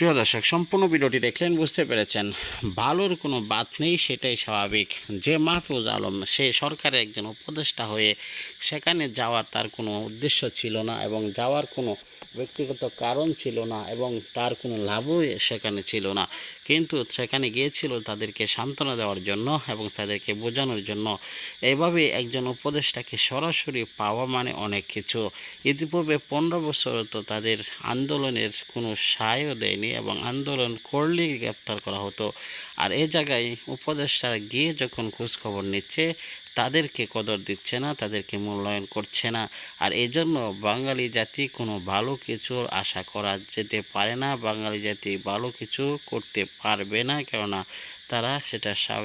প্রিয় দর্শক, সম্পূর্ণ ভিডিওটি দেখলেন বুঝতে পেরেছেন, ভালোর কোনো বাদ নেই, সেটাই স্বাভাবিক। যে মাহফুজ আলম, সে সরকারের একজন উপদেষ্টা হয়ে সেখানে যাওয়ার তার কোনো উদ্দেশ্য ছিল না এবং যাওয়ার কোনো ব্যক্তিগত কারণ ছিল না এবং তার কোনো লাভও সেখানে ছিল না। কিন্তু সেখানে গিয়েছিল তাদেরকে সান্ত্বনা দেওয়ার জন্য এবং তাদেরকে বোঝানোর জন্য। এইভাবে একজন উপদেষ্টাকে সরাসরি পাওয়া মানে অনেক কিছু। ইতিপূর্বে পনেরো বছর তো তাদের আন্দোলনের কোনো সায়ও দেয়নি। এবং আন্দোলন করলে গ্রেপ্তার করা হতো। আর এ জায়গায় উপদেষ্টারা গিয়ে যখন খোঁজখবর নিচ্ছে, তাদেরকে কদর দিচ্ছে না, তাদেরকে মূল্যায়ন করছে না। আর এই জন্য বাঙালি জাতি কোনো ভালো কিছু আশা করা যেতে পারে না, বাঙালি জাতি ভালো কিছু করতে পারবে না, কেননা তারা সেটা